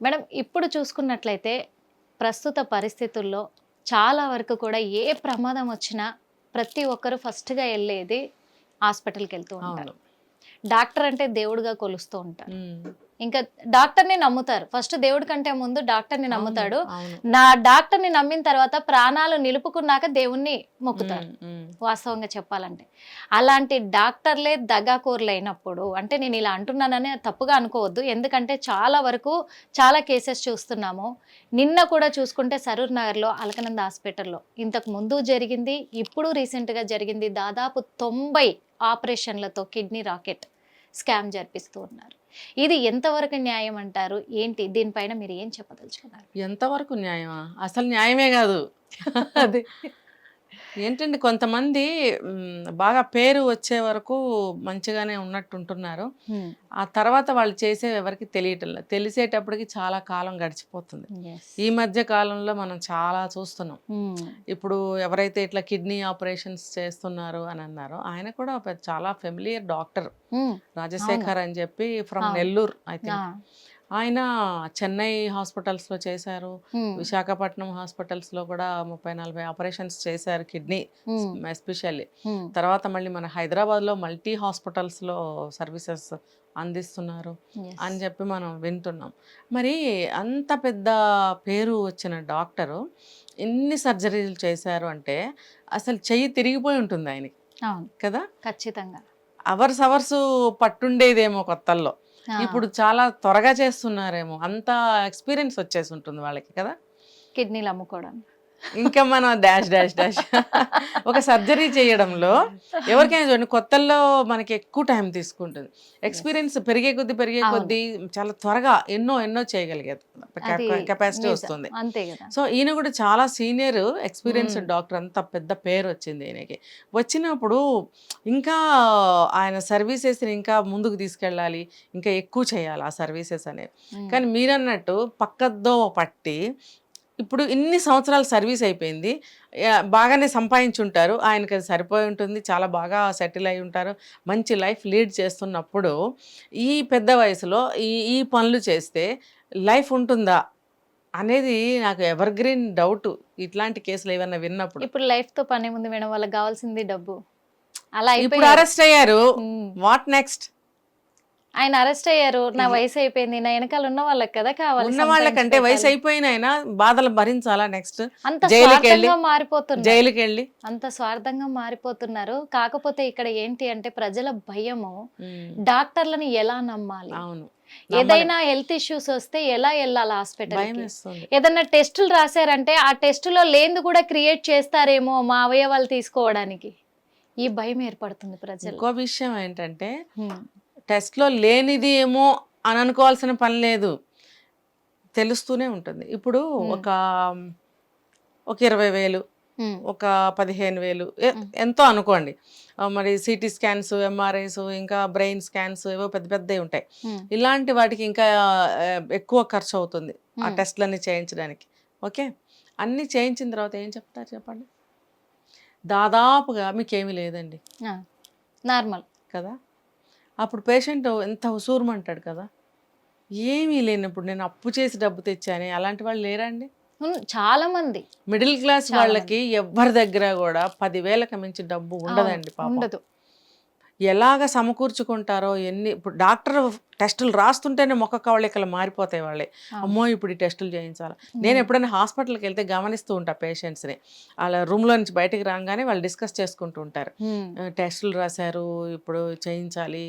Madam ఇప్పుడు చూసుకున్నట్లయితే ప్రస్తుత పరిస్థితుల్లో చాలా వరకు కూడా ఏ ప్రమాదం వచ్చినా ప్రతి ఒక్కరు ఫస్ట్గా వెళ్ళేది హాస్పిటల్కి వెళ్తూ ఉంటారు. డాక్టర్ అంటే దేవుడిగా కొలుస్తూ ఉంటారు. ఇంకా డాక్టర్ని నమ్ముతారు. ఫస్ట్ దేవుడి కంటే ముందు డాక్టర్ని నమ్ముతాడు. నా డాక్టర్ని నమ్మిన తర్వాత ప్రాణాలు నిలుపుకున్నాక దేవుణ్ణి మొక్కుతారు. వాస్తవంగా చెప్పాలంటే. అలాంటి డాక్టర్లే దగాకోర్లు అయినప్పుడు అంటే నేను ఇలా అంటున్నానని తప్పుగా అనుకోవద్దు. ఎందుకంటే చాలా వరకు చాలా కేసెస్ చూస్తున్నాము. నిన్న కూడా చూసుకుంటే సరూర్ నగర్లో అలకనంద హాస్పిటల్లో ఇంతకు ముందు జరిగింది ఇప్పుడు రీసెంట్గా జరిగింది దాదాపు తొంభై ఆపరేషన్లతో కిడ్నీ రాకెట్ స్కామ్ జరిపిస్తూ ఉన్నారు. ఇది ఎంతవరకు న్యాయం అంటారు? ఏంటి? దీనిపైన మీరు ఏం చెప్పదలుచుకున్నారు? ఎంతవరకు న్యాయమా? అసలు న్యాయమే కాదు. అది ఏంటంటే కొంతమంది బాగా పేరు వచ్చే వరకు మంచిగానే ఉన్నట్టు ఉంటున్నారు ఆ తర్వాత వాళ్ళు చేసే ఎవరికి తెలియటం తెలిసేటప్పటికి చాలా కాలం గడిచిపోతుంది. ఈ మధ్య కాలంలో మనం చాలా చూస్తున్నాం. ఇప్పుడు ఎవరైతే ఇట్లా కిడ్నీ ఆపరేషన్స్ చేస్తున్నారు అని అన్నారో ఆయన కూడా చాలా ఫెమిలియర్ డాక్టర్ రాజశేఖర్ అని చెప్పి ఫ్రమ్. Nellore I think. ఆయన చెన్నై హాస్పిటల్స్లో చేశారు. విశాఖపట్నం హాస్పిటల్స్లో కూడా ముప్పై నలభై ఆపరేషన్స్ చేశారు కిడ్నీ ఎస్పెషల్లీ. తర్వాత మళ్ళీ మన హైదరాబాద్లో మల్టీ హాస్పిటల్స్లో సర్వీసెస్ అందిస్తున్నారు అని చెప్పి మనం వింటున్నాం. మరి అంత పెద్ద పేరు వచ్చిన డాక్టరు ఎన్ని సర్జరీలు చేశారు అంటే అసలు చెయ్యి తిరిగిపోయి ఉంటుంది ఆయనకి. కదా? ఖచ్చితంగా. అవర్స్ అవర్స్ పట్టుండేదేమో కొత్తల్లో. ఇప్పుడు చాలా త్వరగా చేస్తున్నారేమో. అంత ఎక్స్పీరియన్స్ వచ్చేసి ఉంటుంది వాళ్ళకి కదా? కిడ్నీలు అమ్ముకోవడం ఇంకా మనం డాష్ డాష్ డాష్. ఒక సర్జరీ చేయడంలో ఎవరికైనా చూడండి కొత్తల్లో మనకి ఎక్కువ టైం తీసుకుంటుంది. ఎక్స్పీరియన్స్ పెరిగే కొద్దీ పెరిగే. కొద్దీ చాలా త్వరగా ఎన్నో ఎన్నో చేయగలిగేది. కెపాసిటీ. వస్తుంది. సో ఈయన కూడా చాలా సీనియర్ ఎక్స్పీరియన్స్. డాక్టర్. అంత పెద్ద పేరు వచ్చింది ఈయనకి. వచ్చినప్పుడు ఇంకా ఆయన సర్వీసెస్ని ఇంకా ముందుకు తీసుకెళ్ళాలి. ఇంకా ఎక్కువ చేయాలి ఆ సర్వీసెస్ అనేవి. కానీ మీరన్నట్టు పక్కదో పట్టి ఇప్పుడు ఇన్ని సంవత్సరాలు సర్వీస్ అయిపోయింది. బాగానే సంపాదించుంటారు. ఆయనకి అది సరిపోయి ఉంటుంది. చాలా బాగా సెటిల్ అయి ఉంటారు. మంచి లైఫ్ లీడ్ చేస్తున్నప్పుడు ఈ పెద్ద వయసులో ఈ ఈ పనులు చేస్తే లైఫ్ ఉంటుందా అనేది నాకు ఎవర్ గ్రీన్ డౌట్. ఇట్లాంటి కేసులు ఏమన్నా విన్నప్పుడు. ఇప్పుడు లైఫ్తో పని ఉంది మేడం వాళ్ళకి కావాల్సింది డబ్బు. అలా ఇప్పుడు అరెస్ట్ అయ్యారు. What next? ఆయన అరెస్ట్ అయ్యారు నా వయసు అయిపోయింది నా వెనకాల ఉన్న వాళ్ళకి కదా కావాలి ఉన్న వాళ్ళకంటే వయసు. అయిపోయిన అయినా బాధలు భరించాలా నెక్స్ట్ అంత స్వార్థంగా మారిపోతున్నారు. జైలుకి వెళ్ళి అంత స్వార్థంగా మారిపోతున్నారు. కాకపోతే ఇక్కడ ఏంటి అంటే ప్రజల భయము డాక్టర్లను ఎలా నమ్మాలి? అవును. ఏదైనా హెల్త్ ఇష్యూస్ వస్తే ఎలా వెళ్ళాలి హాస్పిటల్ ఏదన్నా టెస్టులు రాశారంటే ఆ టెస్టులో లేనిది కూడా క్రియేట్ చేస్తారేమో మా అవయవాలు తీసుకోవడానికి. ఈ భయం ఏర్పడుతుంది ప్రజలు. ఇంకో విషయం ఏంటంటే టెస్ట్లో లేనిది ఏమో అని అనుకోవాల్సిన పని లేదు. తెలుస్తూనే ఉంటుంది. ఇప్పుడు. ఒక ఒక ఇరవై వేలు ఒక పదిహేను వేలు. ఎంతో అనుకోండి. మరి సిటీ స్కాన్స్ ఎంఆర్ఐస్ ఇంకా బ్రెయిన్ స్కాన్స్ ఏవో పెద్ద పెద్దవి ఉంటాయి. ఇలాంటి వాటికి ఇంకా ఎక్కువ ఖర్చు అవుతుంది ఆ టెస్ట్లన్నీ చేయించడానికి. ఓకే? అన్నీ చేయించిన తర్వాత ఏం చెప్తారు చెప్పండి? దాదాపుగా మీకేమీ లేదండి. నార్మల్. కదా? అప్పుడు పేషెంట్ ఎంత హుసూరమంటాడు కదా? ఏమీ లేనప్పుడు నేను అప్పు చేసి డబ్బు తెచ్చాను అలాంటి వాళ్ళు లేరండి? చాలా మంది మిడిల్ క్లాస్ వాళ్ళకి ఎవరి దగ్గర కూడా పదివేలకు మించి డబ్బు ఉండదండి ఉండదు. ఎలాగ సమకూర్చుకుంటారో ఎన్ని ఇప్పుడు డాక్టర్ టెస్టులు రాస్తుంటేనే మొక్క కవళికలు మారిపోతాయి వాళ్ళే. అమ్మో ఇప్పుడు ఈ టెస్టులు చేయించాలి? నేను ఎప్పుడైనా హాస్పిటల్కి వెళ్తే గమనిస్తూ ఉంటా పేషెంట్స్ని. వాళ్ళ రూమ్లో నుంచి బయటికి రాగానే వాళ్ళు డిస్కస్ చేసుకుంటూ ఉంటారు. టెస్టులు రాశారు ఇప్పుడు చేయించాలి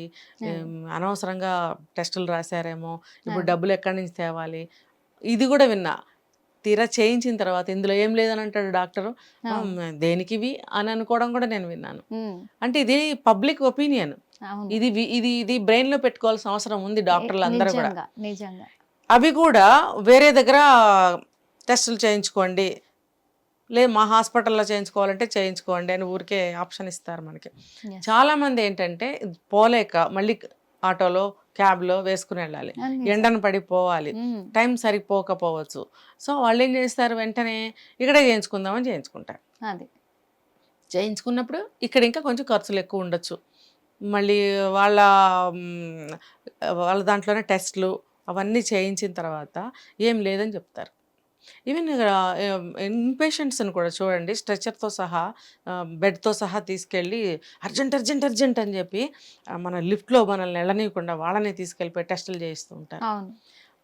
అనవసరంగా టెస్టులు రాశారేమో ఇప్పుడు. డబ్బులు ఎక్కడి నుంచి తేవాలి? ఇది కూడా విన్నా. తీరా చేయించిన తర్వాత ఇందులో ఏం లేదని అంటాడు డాక్టరు? ఆ. దేనికి ఇవి అని అనుకోవడం కూడా నేను విన్నాను. అంటే ఇది పబ్లిక్ ఒపీనియన్. ఇది ఇది ఇది బ్రెయిన్లో పెట్టుకోవాల్సిన అవసరం ఉంది డాక్టర్లు అందరూ కూడా. అవి కూడా వేరే దగ్గర టెస్టులు చేయించుకోండి. లేదు మా హాస్పిటల్లో చేయించుకోవాలంటే చేయించుకోండి అని ఊరికే ఆప్షన్ ఇస్తారు మనకి. Yes. చాలా మంది ఏంటంటే పోలేక మళ్ళీ ఆటోలో క్యాబ్లో వేసుకుని వెళ్ళాలి. ఎండను పడిపోవాలి. టైం సరిపోకపోవచ్చు. సో వాళ్ళు ఏం చేస్తారు? వెంటనే ఇక్కడే చేయించుకుందామని చేయించుకుంటారు. అది. చేయించుకున్నప్పుడు ఇక్కడ ఇంకా కొంచెం ఖర్చులు ఎక్కువ ఉండొచ్చు. మళ్ళీ వాళ్ళ వాళ్ళ దాంట్లోనే టెస్ట్లు అవన్నీ చేయించిన తర్వాత ఏం లేదని చెప్తారు. ఈవెన్ ఇన్పేషెంట్స్ని కూడా చూడండి స్ట్రెచర్తో సహా బెడ్తో సహా తీసుకెళ్ళి అర్జెంట్ అర్జెంట్ అర్జెంట్ అని చెప్పి మన లిఫ్ట్లో మనల్ని వెళ్ళనీయకుండా వాళ్ళని తీసుకెళ్ళిపోయి టెస్టులు చేయిస్తూ ఉంటారు.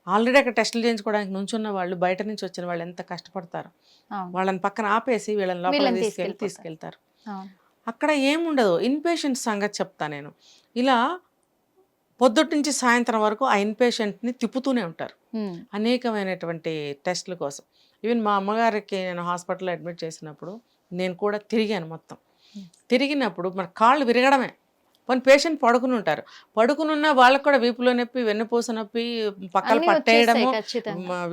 ఆల్రెడీ అక్కడ టెస్టులు చేయించుకోవడానికి నుంచున్న వాళ్ళు బయట నుంచి వచ్చిన వాళ్ళు ఎంత కష్టపడతారు వాళ్ళని పక్కన ఆపేసి వీళ్ళని లోపల తీసుకెళ్ళి. తీసుకెళ్తారు. అక్కడ ఏముండదు ఇన్పేషెంట్ సంగతి చెప్తా నేను. ఇలా పొద్దుటి నుంచి సాయంత్రం వరకు ఆ ఇన్పేషెంట్ని తిప్పుతూనే ఉంటారు. అనేకమైనటువంటి టెస్టుల కోసం. ఈవెన్ మా అమ్మగారికి నేను హాస్పిటల్లో అడ్మిట్ చేసినప్పుడు నేను కూడా తిరిగాను మొత్తం. తిరిగినప్పుడు మన కాళ్ళు విరగడమే. కొన్ని పేషెంట్ పడుకుని ఉంటారు పడుకుని ఉన్న వాళ్ళకి కూడా వీపులో నొప్పి వెన్నుపూస నొప్పి పక్కన పట్టేయడము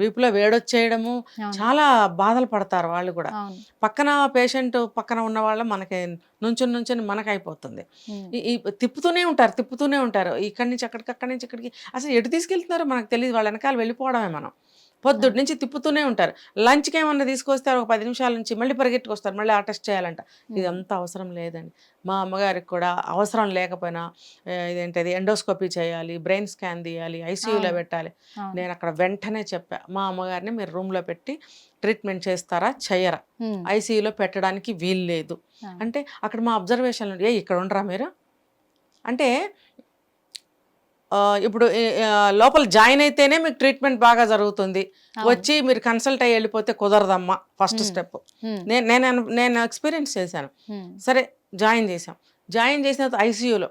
వీపులో వేడొచ్చేయడము. చాలా బాధలు పడతారు వాళ్ళు కూడా. పక్కన పేషెంట్ పక్కన ఉన్న వాళ్ళ మనకి నుంచుని నుంచుని మనకు అయిపోతుంది తిప్పుతూనే ఉంటారు తిప్పుతూనే ఉంటారు. ఇక్కడి నుంచి అక్కడికి అక్కడి నుంచి ఇక్కడికి. అసలు ఎటు తీసుకెళ్తున్నారో మనకు తెలియదు వాళ్ళ వెనకాల వెళ్ళిపోవడమే మనం. పొద్దుటి నుంచి తిప్పుతూనే ఉంటారు. లంచ్కి ఏమన్నా తీసుకొస్తారు ఒక పది నిమిషాల నుంచి మళ్ళీ పరిగెట్టుకొస్తారు. మళ్ళీ ఆ టెస్ట్ చేయాలంట. ఇదంతా అవసరం లేదండి. మా అమ్మగారికి కూడా అవసరం లేకపోయినా ఇదేంటది ఎండోస్కోపీ చేయాలి బ్రెయిన్ స్కాన్ తీయాలి ఐసీయూలో. పెట్టాలి. నేను అక్కడ వెంటనే చెప్పా. మా అమ్మగారిని మీరు రూమ్లో పెట్టి ట్రీట్మెంట్ చేస్తారా చెయ్యరా? ఉమ్, ఐసీయూలో పెట్టడానికి వీలు లేదు. అంటే అక్కడ మా అబ్జర్వేషన్లు ఏ ఇక్కడ ఉండరా మీరు? అంటే ఇప్పుడు లోపల జాయిన్ అయితేనే మీకు ట్రీట్మెంట్ బాగా జరుగుతుంది. వచ్చి మీరు కన్సల్ట్ అయ్యి వెళ్ళిపోతే కుదరదమ్మా ఫస్ట్. స్టెప్. నేను నేను నేను ఎక్స్పీరియన్స్ చేశాను. సరే జాయిన్ చేసాం జాయిన్ చేసిన తర్వాత ఐసీయూలో.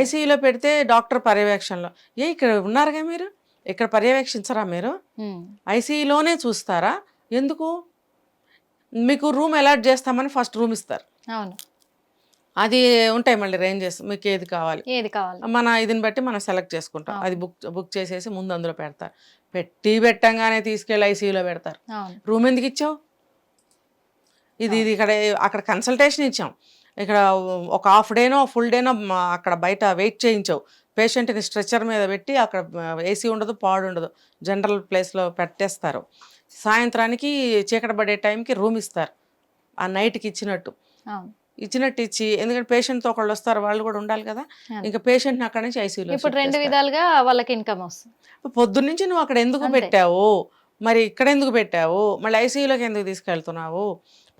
ఐసీయూలో పెడితే డాక్టర్ పర్యవేక్షణలో. ఏ ఇక్కడ ఉన్నారుగా మీరు? ఇక్కడ పర్యవేక్షించరా మీరు? ఐసీయూలోనే చూస్తారా? ఎందుకు? మీకు రూమ్ అలాట్ చేస్తామని ఫస్ట్ రూమ్ ఇస్తారు. అవును. అది ఉంటాయి మళ్ళీ రేంజెస్ మీకు ఏది కావాలి? ఏది కావాలి? మన ఇదిని బట్టి మనం సెలెక్ట్ చేసుకుంటాం. అది బుక్ బుక్ చేసేసి ముందు అందులో పెడతారు. పెట్టి పెట్టంగానే తీసుకెళ్ళి ఐసీయూలో పెడతారు. రూమ్ ఎందుకు ఇచ్చావు? ఇది ఇది ఇక్కడ అక్కడ కన్సల్టేషన్ ఇచ్చాం. ఇక్కడ ఒక హాఫ్ డేనో ఫుల్ డేనో అక్కడ బయట వెయిట్ చేయించావు. పేషెంట్ని స్ట్రెచర్ మీద పెట్టి అక్కడ ఏసీ ఉండదు పాడు ఉండదు. జనరల్ ప్లేస్లో పెట్టేస్తారు. సాయంత్రానికి చీకటి పడే టైంకి రూమ్ ఇస్తారు. ఆ నైట్కి ఇచ్చినట్టు. ఇచ్చినట్టు ఇచ్చి ఎందుకంటే పేషెంట్తో ఒకళ్ళు వస్తారు వాళ్ళు కూడా ఉండాలి కదా. ఇంకా పేషెంట్ని అక్కడ నుంచి ఐసీయూలో ఇప్పుడు రెండు విధాలుగా వాళ్ళకి ఇన్కమ్ వస్తుంది. పొద్దున్నుంచి నువ్వు అక్కడ ఎందుకు. పెట్టావు? మరి ఇక్కడ ఎందుకు పెట్టావు? మళ్ళీ ఐసీయూలోకి ఎందుకు తీసుకెళ్తున్నావు?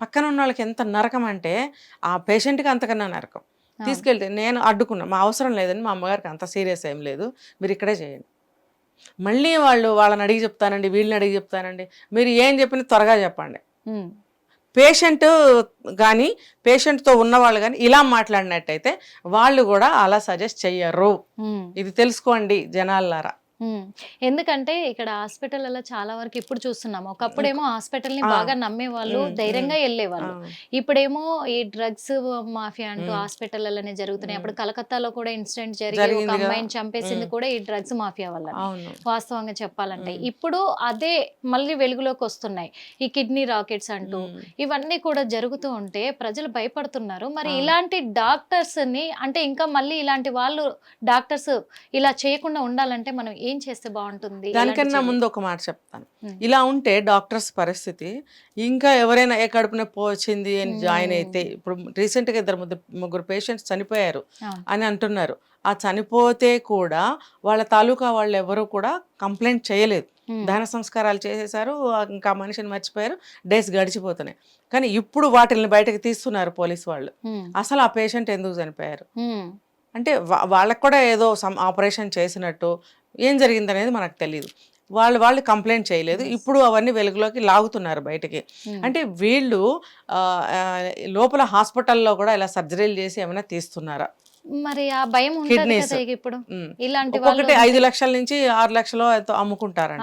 పక్కన ఉన్న వాళ్ళకి ఎంత నరకం అంటే ఆ పేషెంట్కి అంతకన్నా నరకం. తీసుకెళ్తే నేను అడ్డుకున్నా. మా అవసరం లేదని మా అమ్మగారికి అంత సీరియస్ ఏం లేదు. మీరు ఇక్కడే చేయండి. మళ్ళీ వాళ్ళు వాళ్ళని అడిగి చెప్తానండి వీళ్ళని అడిగి చెప్తానండి. మీరు ఏం చెప్పినా త్వరగా చెప్పండి. పేషెంట్ కానీ పేషెంట్తో ఉన్నవాళ్ళు కానీ ఇలా మాట్లాడినట్టయితే వాళ్ళు కూడా అలా సజెస్ట్ చెయ్యరు. ఇది తెలుసుకోండి జనాలారా. ఎందుకంటే ఇక్కడ హాస్పిటల్లో చాలా వరకు ఇప్పుడు చూస్తున్నాం ఒకప్పుడేమో హాస్పిటల్ని. బాగా నమ్మే వాళ్ళు ఉమ్, ధైర్యంగా వెళ్ళేవాళ్ళు ఇప్పుడేమో ఈ డ్రగ్స్ మాఫియా అంటూ. హాస్పిటల్లోనే జరుగుతున్నాయి. అప్పుడు కలకత్తాలో కూడా ఇన్సిడెంట్ జరిగి జరిగింది ఒక. అమ్మాయిని చంపేసింది. కూడా ఈ డ్రగ్స్ మాఫియా వల్ల వాస్తవంగా చెప్పాలంటే. ఇప్పుడు అదే మళ్ళీ వెలుగులోకి వస్తున్నాయి ఈ కిడ్నీ రాకెట్స్ అంటూ. ఇవన్నీ కూడా జరుగుతూ ఉంటే ప్రజలు భయపడుతున్నారు మరి. ఇలాంటి డాక్టర్స్ని అంటే ఇంకా మళ్ళీ ఇలాంటి వాళ్ళు డాక్టర్స్ ఇలా చేయకుండా ఉండాలంటే మనం ఏం చేస్తే బాగుంటుంది దానికన్నా? ముందు ఒక మాట చెప్తాను. ఇలా ఉంటే డాక్టర్స్ పరిస్థితి ఇంకా ఎవరైనా ఏ కడుపు నొప్పి వచ్చింది అని జాయిన్. అయితే ఇప్పుడు రీసెంట్గా ఇద్దరు ముగ్గురు ముగ్గురు పేషెంట్స్ చనిపోయారు. అని అంటున్నారు ఆ చనిపోతే కూడా వాళ్ళ తాలూకా వాళ్ళు ఎవరు కూడా కంప్లైంట్ చేయలేదు. దహన సంస్కారాలు చేసేసారు ఇంకా మనిషిని మర్చిపోయారు డేస్ గడిచిపోతున్నాయి కానీ ఇప్పుడు వాటిని బయటకు తీస్తున్నారు పోలీస్ వాళ్ళు. అసలు ఆ పేషెంట్ ఎందుకు చనిపోయారు. అంటే వాళ్ళకు కూడా ఏదో సమ్ ఆపరేషన్ చేసినట్టు ఏం జరిగింది అనేది మనకు తెలియదు వాళ్ళు వాళ్ళు కంప్లైంట్ చేయలేదు. ఇప్పుడు అవన్నీ వెలుగులోకి లాగుతున్నారు బయటికి. ఉమ్. అంటే వీళ్ళు లోపల హాస్పిటల్లో కూడా ఇలా సర్జరీలు చేసి ఏమైనా తీస్తున్నారా? మరి ఆ భయం ఉంటుంది ఇక ఇప్పుడు. ఉమ్. ఇలాంటి ఉంటే- ఐదు లక్షల నుంచి ఆరు లక్షలు అమ్ముకుంటారంట.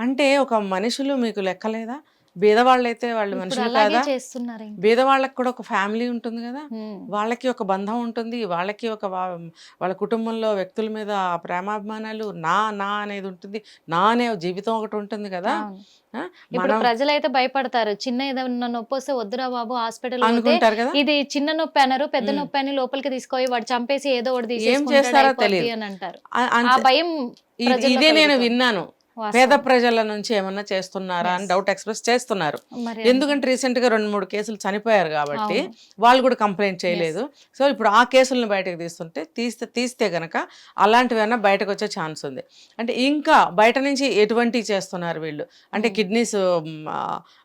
అంటే ఒక మనుషులు మీకు లెక్కలేదా? బీదవాళ్ళైతే వాళ్ళు మనుషులు కాదా చేస్తున్నారు. బీదవాళ్ళకి కూడా ఒక ఫ్యామిలీ ఉంటుంది కదా. వాళ్ళకి ఒక బంధం ఉంటుంది వాళ్ళకి ఒక వాళ్ళ కుటుంబంలో వ్యక్తుల మీద ప్రేమాభిమానాలు నా నా అనేది ఉంటుంది నా అనే జీవితం ఒకటి ఉంటుంది కదా? ఇప్పుడు ప్రజలైతే భయపడతారు చిన్న ఏదైనా నొప్పి వస్తే వద్దురా బాబు హాస్పిటల్ ఇది చిన్న నొప్పి అన్నారు పెద్ద. నొప్పి అని లోపలికి తీసుకొని వాడు చంపేసి ఏదో ఒకటి తెలియదు. అని అంటారు ఆ-. భయం ఇది- నేను. విన్నాను. పేద ప్రజల నుంచి ఏమన్నా చేస్తున్నారా అని. డౌట్ ఎక్స్ప్రెస్ చేస్తున్నారు ఎందుకంటే రీసెంట్గా రెండు మూడు కేసులు చనిపోయారు కాబట్టి. వాళ్ళు కూడా కంప్లైంట్ చేయలేదు సో ఇప్పుడు ఆ కేసులను బయటకు తీస్తుంటే తీస్తే తీస్తే గనక అలాంటివైనా బయటకు వచ్చే ఛాన్స్ ఉంది అంటే ఇంకా బయట నుంచి ఎటువంటి చేస్తున్నారు వీళ్ళు అంటే Hmm. కిడ్నీస్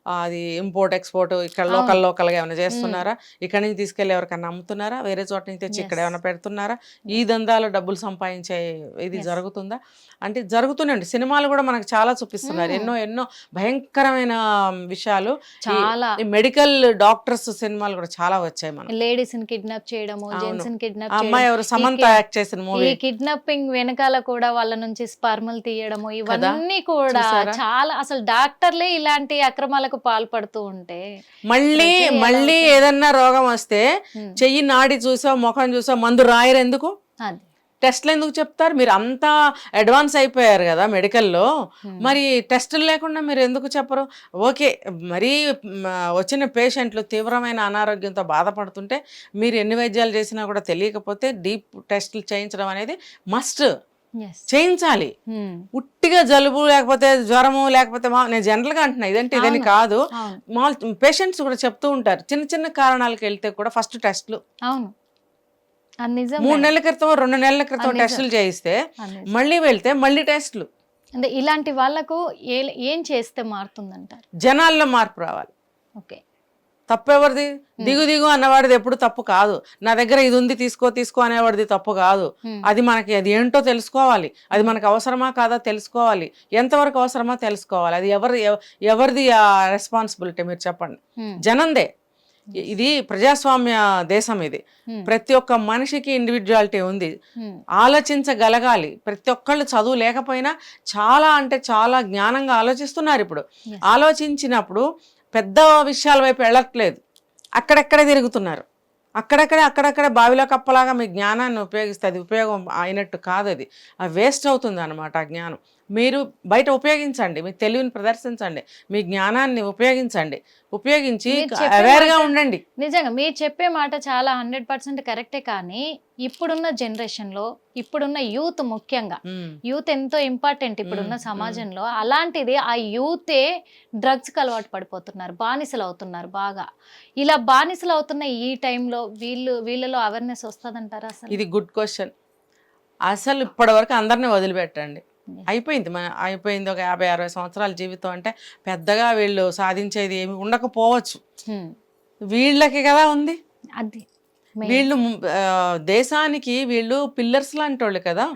అది ఇంపోర్ట్ ఎక్స్పోర్ట్ ఇక్కడ. లోకల్ లోకల్గా ఏమైనా చేస్తున్నారా? ఇక్కడ నుంచి తీసుకెళ్ళి ఎవరికైనా అమ్ముతున్నారా? వేరే చోట నుంచి తెచ్చి ఇక్కడ. ఏమైనా పెడుతున్నారా? ఈ దందాలో డబ్బులు సంపాదించే ఇది. జరుగుతుందా? అంటే జరుగుతూనే ఉంది సినిమాలు కూడా మనకు చాలా చూపిస్తున్నారు. ఎన్నో ఎన్నో భయంకరమైన విషయాలు. చాలా. ఈ మెడికల్ డాక్టర్స్ సినిమాలు కూడా చాలా వచ్చాయి మనం లేడీస్ని కిడ్నాప్ చేయడము. జెంట్స్ని ఆ కిడ్నాప్ అమ్మాయి ఎవరు సమంత ఈ- యాక్ట్ చేసిన ఈ మూవీ కిడ్నాపింగ్ వెనకాల కూడా వాళ్ళ నుంచి స్పర్మలు తీయడము ఇవన్నీ కూడా? చాలా అసలు డాక్టర్లే ఇలాంటి అక్రమాలకు పాల్పడుతూ ఉంటే మళ్ళీ మళ్ళీ? ఏదన్నా రోగం వస్తే చెయ్యి నాడి చూసావు ముఖం చూసావు మందు రాయరు ఎందుకు? అది. టెస్ట్లు ఎందుకు చెప్తారు? మీరు అంతా అడ్వాన్స్ అయిపోయారు కదా మెడికల్లో. మరి టెస్టులు లేకుండా మీరు ఎందుకు చెప్పరు? ఓకే మరీ వచ్చిన పేషెంట్లు తీవ్రమైన అనారోగ్యంతో బాధపడుతుంటే మీరు ఎన్ని వైద్యాలు చేసినా కూడా తెలియకపోతే డీప్ టెస్టులు చేయించడం అనేది మస్ట్. చేయించాలి. ఉమ్, ఉట్టిగా జలుబు లేకపోతే జ్వరము లేకపోతే మా నేను జనరల్గా అంటున్నా ఇదంటే ఇదని. కాదు. మామూలు పేషెంట్స్ కూడా చెప్తూ ఉంటారు. చిన్న చిన్న కారణాలకు వెళ్తే కూడా ఫస్ట్ టెస్ట్లు అవును. మూడు. నెలల క్రితం రెండు నెలల క్రితం. టెస్టులు చేయిస్తే. మళ్ళీ వెళ్తే మళ్ళీ టెస్టులు అంటే ఇలాంటి వాళ్ళకు ఏ ఏం చేస్తే మారుతుందంటారు? జనాల్లో మార్పు రావాలి. ఓకే. తప్పెవరిది? దిగు దిగు అన్నవాడిది ఎప్పుడు తప్పు కాదు. నా దగ్గర ఇది ఉంది తీసుకో తీసుకో అనేవాడిది తప్పు కాదు. అది మనకి అది ఏంటో తెలుసుకోవాలి. అది మనకు అవసరమా కాదా తెలుసుకోవాలి. ఎంతవరకు అవసరమా తెలుసుకోవాలి. అది ఎవరి ఎవ- ఎవరిది ఆ రెస్పాన్సిబిలిటీ మీరు చెప్పండి. జనందే. ఇది ప్రజాస్వామ్య దేశం ఇది. ప్రతి ఒక్క మనిషికి ఇండివిజువాలిటీ ఉంది. ఆలోచించగలగాలి. ప్రతి ఒక్కళ్ళు చదువు లేకపోయినా చాలా అంటే చాలా జ్ఞానంగా ఆలోచిస్తున్నారు ఇప్పుడు. ఆలోచించినప్పుడు పెద్ద విషయాల వైపు వెళ్ళట్లేదు. అక్కడెక్కడే తిరుగుతున్నారు. అక్కడక్కడే అక్కడక్కడే బావిలో కప్పలాగా మీ జ్ఞానాన్ని ఉపయోగిస్తే అది ఉపయోగం అయినట్టు కాదు అది అది వేస్ట్ అవుతుంది అనమాట ఆ జ్ఞానం. మీరు బయట ఉపయోగించండి మీ తెలివిని ప్రదర్శించండి మీ జ్ఞానాన్ని ఉపయోగించండి. ఉపయోగించి అవేర్గా ఉండండి. నిజంగా మీరు చెప్పే మాట చాలా హండ్రెడ్ పర్సెంట్ కరెక్టే కానీ ఇప్పుడున్న జనరేషన్లో ఇప్పుడున్న యూత్ ముఖ్యంగా. యూత్ ఎంతో ఇంపార్టెంట్ ఇప్పుడున్న సమాజంలో అలాంటిది ఆ యూతే డ్రగ్స్కి అలవాటు పడిపోతున్నారు బానిసలు అవుతున్నారు బాగా. ఇలా బానిసలు అవుతున్న ఈ టైంలో వీళ్ళు వీళ్ళలో అవేర్నెస్ వస్తుందంటారా అసలు? ఇది గుడ్ క్వశ్చన్. అసలు ఇప్పటివరకు అందరినీ వదిలిపెట్టండి. అయిపోయింది. మన అయిపోయింది ఒక యాభై అరవై సంవత్సరాల జీవితం అంటే పెద్దగా వీళ్ళు సాధించేది ఏమి ఉండకపోవచ్చు. హ్మ్. వీళ్ళకి కదా ఉంది. అది వీళ్ళు దేశానికి వీళ్ళు పిల్లర్స్ లాంటి వాళ్ళు కదా.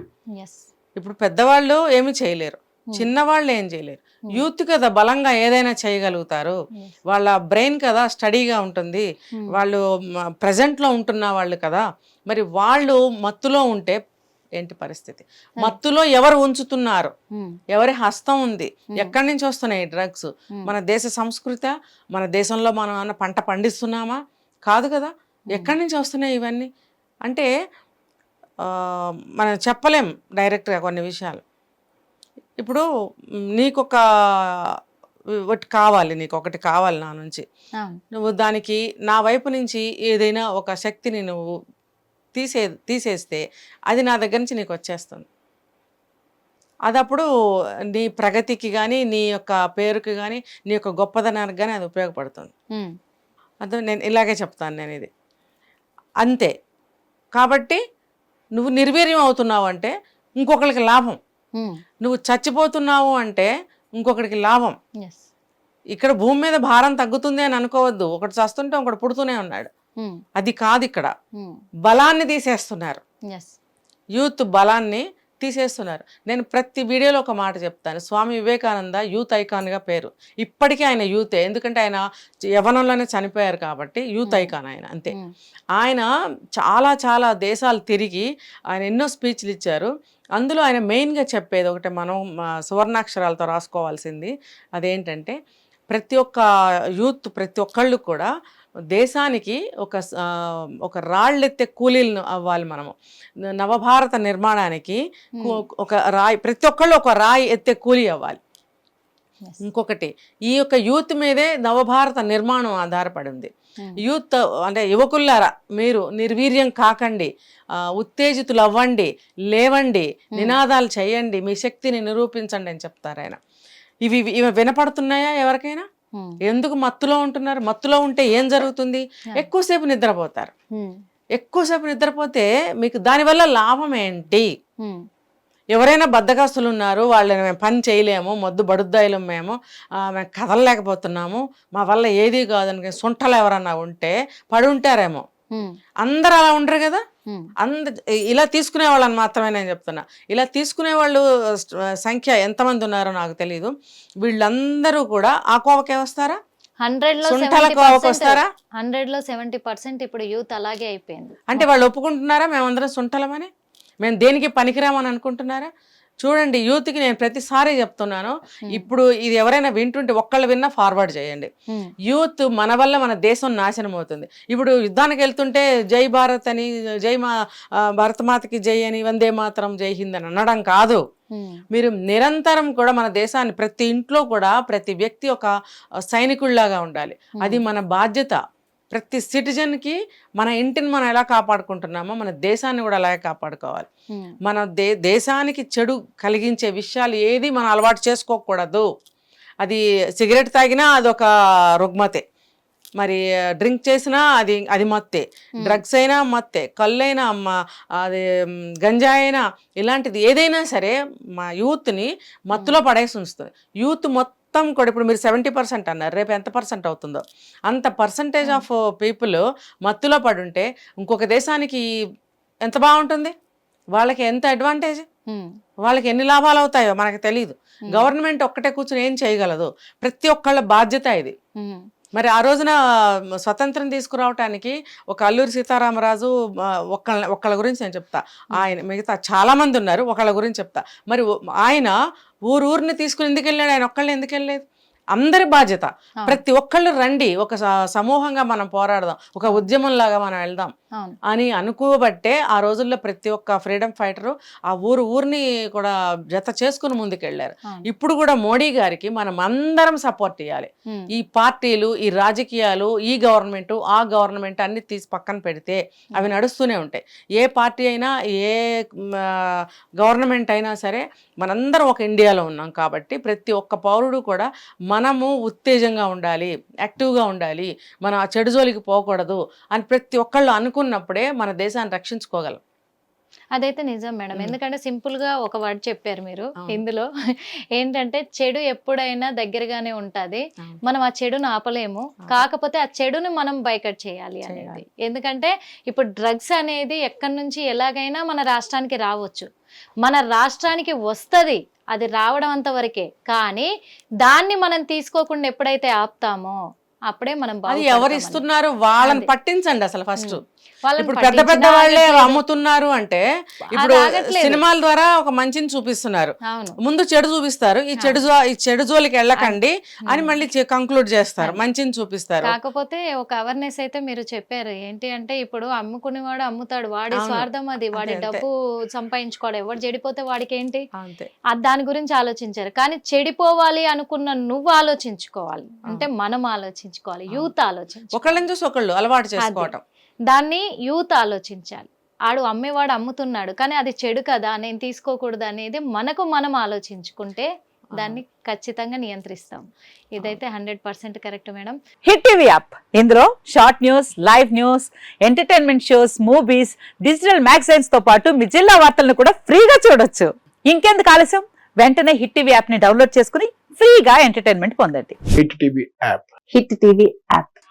ఇప్పుడు పెద్దవాళ్ళు ఏమి చేయలేరు. చిన్నవాళ్ళు ఏం చేయలేరు. యూత్ కదా బలంగా ఏదైనా చేయగలుగుతారు. వాళ్ళ బ్రెయిన్ కదా స్టడీగా ఉంటుంది. వాళ్ళు ప్రజెంట్లో ఉంటున్న వాళ్ళు కదా. మరి వాళ్ళు మత్తులో ఉంటే ఏంటి పరిస్థితి? మత్తులో ఎవరు ఉంచుతున్నారు? ఎవరి హస్తం ఉంది? ఎక్కడి నుంచి వస్తున్నాయి డ్రగ్స్? మన దేశ సంస్కృత మన దేశంలో మనం పంట పండిస్తున్నామా? కాదు కదా? ఎక్కడి నుంచి వస్తున్నాయి ఇవన్నీ? అంటే మనం చెప్పలేం డైరెక్ట్గా కొన్ని విషయాలు. ఇప్పుడు నీకొక ఒకటి కావాలి నీకు ఒకటి కావాలి నా నుంచి. నువ్వు దానికి నా వైపు నుంచి ఏదైనా ఒక శక్తిని నువ్వు తీసే తీసేస్తే అది నా దగ్గర నుంచి నీకు వచ్చేస్తుంది. అది అప్పుడు నీ ప్రగతికి కానీ నీ యొక్క పేరుకి కానీ నీ యొక్క గొప్పదనానికి కానీ అది ఉపయోగపడుతుంది. అదే నేను ఇలాగే చెప్తాను నేను ఇది అంతే. కాబట్టి నువ్వు నిర్వీర్యం అవుతున్నావు అంటే ఇంకొకరికి లాభం. నువ్వు చచ్చిపోతున్నావు అంటే ఇంకొకరికి లాభం. ఇక్కడ భూమి మీద భారం తగ్గుతుంది అని అనుకోవద్దు. ఒకటి చస్తుంటే ఒకటి పుడుతూనే ఉన్నాడు. అది కాదు ఇక్కడ. బలాన్ని తీసేస్తున్నారు. యూత్ బలాన్ని తీసేస్తున్నారు. నేను ప్రతి వీడియోలో ఒక మాట చెప్తాను. స్వామి వివేకానంద యూత్ ఐకాన్గా పేరు. ఇప్పటికీ ఆయన యూతే. ఎందుకంటే ఆయన యవనంలోనే చనిపోయారు కాబట్టి యూత్ ఐకాన్ ఆయన. అంతే. ఆయన చాలా చాలా దేశాలు తిరిగి ఆయన ఎన్నో స్పీచ్లు ఇచ్చారు. అందులో ఆయన మెయిన్గా చెప్పేది ఒకటి మనం సువర్ణాక్షరాలతో రాసుకోవాల్సింది. అదేంటంటే ప్రతి ఒక్క యూత్ ప్రతి ఒక్కళ్ళు కూడా దేశానికి ఒక ఒక రాళ్ళెత్తే కూలీలను అవ్వాలి మనము. నవభారత నిర్మాణానికి కు- ఒక రాయి ప్రతి ఒక్కళ్ళు ఒక రాయి ఎత్తే కూలీ అవ్వాలి. ఇంకొకటి ఈ యొక్క యూత్ మీదే నవభారత నిర్మాణం ఆధారపడి ఉంది. Hmm. యూత్ అంటే యువకులారా మీరు నిర్వీర్యం కాకండి ఉత్తేజితులు అవ్వండి లేవండి నినాదాలు చేయండి మీ శక్తిని నిరూపించండి అని చెప్తారు ఆయన. ఇవి ఇవి వినపడుతున్నాయా ఎవరికైనా? ఎందుకు మత్తులో ఉంటున్నారు? మత్తులో ఉంటే ఏం జరుగుతుంది. ఎక్కువసేపు నిద్రపోతారు. ఎక్కువసేపు నిద్రపోతే మీకు దానివల్ల లాభం ఏంటి? ఎవరైనా బద్దకస్తులు ఉన్నారు వాళ్ళని మేము పని చేయలేము మొద్దు బడుద్దాయిలం మేము మేము కదలలేకపోతున్నాము మా వల్ల ఏది కాదని సొంటలు ఎవరన్నా ఉంటే పడి ఉంటారేమో అందరూ అలా ఉండరు కదా? అంద ఇలా తీసుకునే వాళ్ళని మాత్రమే నేను చెప్తున్నా. ఇలా తీసుకునే వాళ్ళు సంఖ్య ఎంతమంది ఉన్నారో నాకు తెలియదు వీళ్ళందరూ కూడా ఆ కోవకే వస్తారా? హండ్రెడ్లో హండ్రెడ్లో సెవెంటీ పర్సెంట్ ఇప్పుడు యూత్ అలాగే అయిపోయింది. అంటే వాళ్ళు ఒప్పుకుంటున్నారా? మేమందరం సుంటలమని? మేము దేనికి పనికిరామని అనుకుంటున్నారా? చూడండి యూత్కి నేను ప్రతిసారి చెప్తున్నాను ఇప్పుడు ఇది ఎవరైనా వింటుంటే ఒక్కళ్ళు విన్నా ఫార్వర్డ్ చేయండి. యూత్ మన వల్ల మన దేశం నాశనం అవుతుంది. ఇప్పుడు యుద్ధానికి వెళ్తుంటే జై భారత్ అని జై మా భరతమాతకి జై అని వందే మాతరం జై హింద్ అని అనడం కాదు. మీరు నిరంతరం కూడా మన దేశాన్ని ప్రతి ఇంట్లో కూడా ప్రతి వ్యక్తి ఒక సైనికుల్లాగా ఉండాలి. అది మన బాధ్యత. ప్రతి సిటిజన్కి మన ఇంటిని మనం ఎలా కాపాడుకుంటున్నామో మన దేశాన్ని కూడా అలాగే కాపాడుకోవాలి. మన దే దేశానికి చెడు కలిగించే విషయాలు ఏది మనం అలవాటు చేసుకోకూడదు. అది సిగరెట్ తాగినా అదొక రుగ్మతే. మరి డ్రింక్ చేసినా అది అది మత్తే. డ్రగ్స్ అయినా మత్తే. కళ్ళైనా అది గంజాయి అయినా ఇలాంటిది ఏదైనా సరే మా యూత్ని మత్తులో పడేసి ఉంచుతుంది. యూత్ మొత్తం కూడా ఇప్పుడు మీరు సెవెంటీ పర్సెంట్ అన్నారు రేపు ఎంత పర్సెంట్ అవుతుందో. అంత పర్సంటేజ్ ఆఫ్ పీపుల్ మత్తులో పడుంటే ఇంకొక దేశానికి ఎంత బాగుంటుంది? వాళ్ళకి ఎంత అడ్వాంటేజ్ వాళ్ళకి ఎన్ని లాభాలు అవుతాయో మనకు తెలియదు గవర్నమెంట్ ఒక్కటే కూర్చొని ఏం చేయగలదు? ప్రతి ఒక్కళ్ళ బాధ్యత ఇది. మరి ఆ రోజున స్వతంత్రం తీసుకురావటానికి ఒక అల్లూరి సీతారామరాజు ఒక్క ఒక్కళ్ళ గురించి నేను చెప్తా. ఆయన మిగతా చాలామంది ఉన్నారు ఒకళ్ళ గురించి చెప్తా. మరి ఆయన ఊరు ఊరిని తీసుకుని ఎందుకు వెళ్ళాడు ఆయన ఒక్కళ్ళని ఎందుకు వెళ్ళలేదు అందరి బాధ్యత. ప్రతి ఒక్కళ్ళు రండి. ఒక సమూహంగా మనం పోరాడదాం. ఒక ఉద్యమంలాగా మనం వెళ్దాం. అని అనుకోబట్టే ఆ రోజుల్లో ప్రతి ఒక్క ఫ్రీడమ్ ఫైటరు ఆ ఊరు ఊరిని కూడా జత చేసుకుని ముందుకెళ్ళారు. అవును. ఇప్పుడు కూడా మోడీ గారికి మనం అందరం సపోర్ట్ ఇవ్వాలి ఈ పార్టీలు ఈ రాజకీయాలు ఈ గవర్నమెంట్ ఆ గవర్నమెంట్ అన్ని తీసి పక్కన పెడితే అవి నడుస్తూనే ఉంటాయి. ఏ పార్టీ అయినా ఏ గవర్నమెంట్ అయినా సరే మనందరం ఒక ఇండియాలో ఉన్నాం కాబట్టి ప్రతి ఒక్క పౌరుడు కూడా మనము ఉత్తేజంగా ఉండాలి యాక్టివ్గా ఉండాలి మనం ఆ చెడు జోలికి పోకూడదు అని ప్రతి ఒక్కళ్ళు అనుకున్నప్పుడే మన దేశాన్ని రక్షించుకోగలం. అదైతే నిజం మేడం. ఎందుకంటే సింపుల్గా ఒక వర్డ్ చెప్పారు మీరు. ఇందులో. ఏంటంటే చెడు ఎప్పుడైనా దగ్గరగానే ఉంటది. మనం ఆ చెడును ఆపలేము. కాకపోతే ఆ చెడును మనం బైకట్ చేయాలి. అనేది. ఎందుకంటే ఇప్పుడు డ్రగ్స్ అనేది ఎక్కడి నుంచి ఎలాగైనా మన రాష్ట్రానికి రావచ్చు. మన రాష్ట్రానికి వస్తది. అది రావడం అంతవరకే కానీ దాన్ని మనం తీసుకోకుండా ఎప్పుడైతే ఆపుతామో అప్పుడే మనం. ఎవరు ఇస్తున్నారు వాళ్ళని. పట్టించండి అసలు ఫస్ట్ ఇప్పుడు పెద్ద పెద్ద వాళ్ళే. అమ్ముతున్నారు అంటే ఇప్పుడు. సినిమాల ద్వారా ఒక మంచిని చూపిస్తున్నారు. అవును. ముందు చెడు చూపిస్తారు. ఈ చెడు ఈ చెడు జోలికి వెళ్ళకండి అని మళ్ళీ కంక్లూడ్ చేస్తారు. మంచిని చూపిస్తారు. కాకపోతే ఒక అవేర్నెస్ అయితే మీరు చెప్పారు. ఏంటి అంటే ఇప్పుడు అమ్ముకునేవాడు అమ్ముతాడు. వాడి. స్వార్థం అది. వాడి. డబ్బు సంపాదించుకోవడం ఎవడు చెడిపోతే వాడికి ఏంటి? దాని గురించి ఆలోచించారు. కానీ చెడిపోవాలి అనుకున్న నువ్వు ఆలోచించుకోవాలి. అంటే మనం ఆలోచించుకోవాలి. యూత్ ఆలోచించు ఒకళ్ళని చూసి ఒకళ్ళు అలవాటు చేసుకోవటం. దాన్ని యూత్ ఆలోచించాలి. ఆడు అమ్మేవాడు అమ్ముతున్నాడు కానీ అది చెడు కదా నేను తీసుకోకూడదు అనేది మనకు మనం ఆలోచించుకుంటే దాన్ని ఖచ్చితంగా నియంత్రిస్తాం. ఇదైతే hundred percent correct madam. Hit TV app. ఇందులో short news live news entertainment shows movies digital మ్యాగజైన్స్తో పాటు మీ జిల్లా వార్తలను కూడా ఫ్రీగా చూడొచ్చు. ఇంకెందుకు ఆలస్యం? వెంటనే హిట్ టీవీ యాప్ని డౌన్లోడ్ చేసుకుని ఫ్రీగా ఎంటర్టైన్మెంట్ పొందండి. Hit TV app. Hit TV app.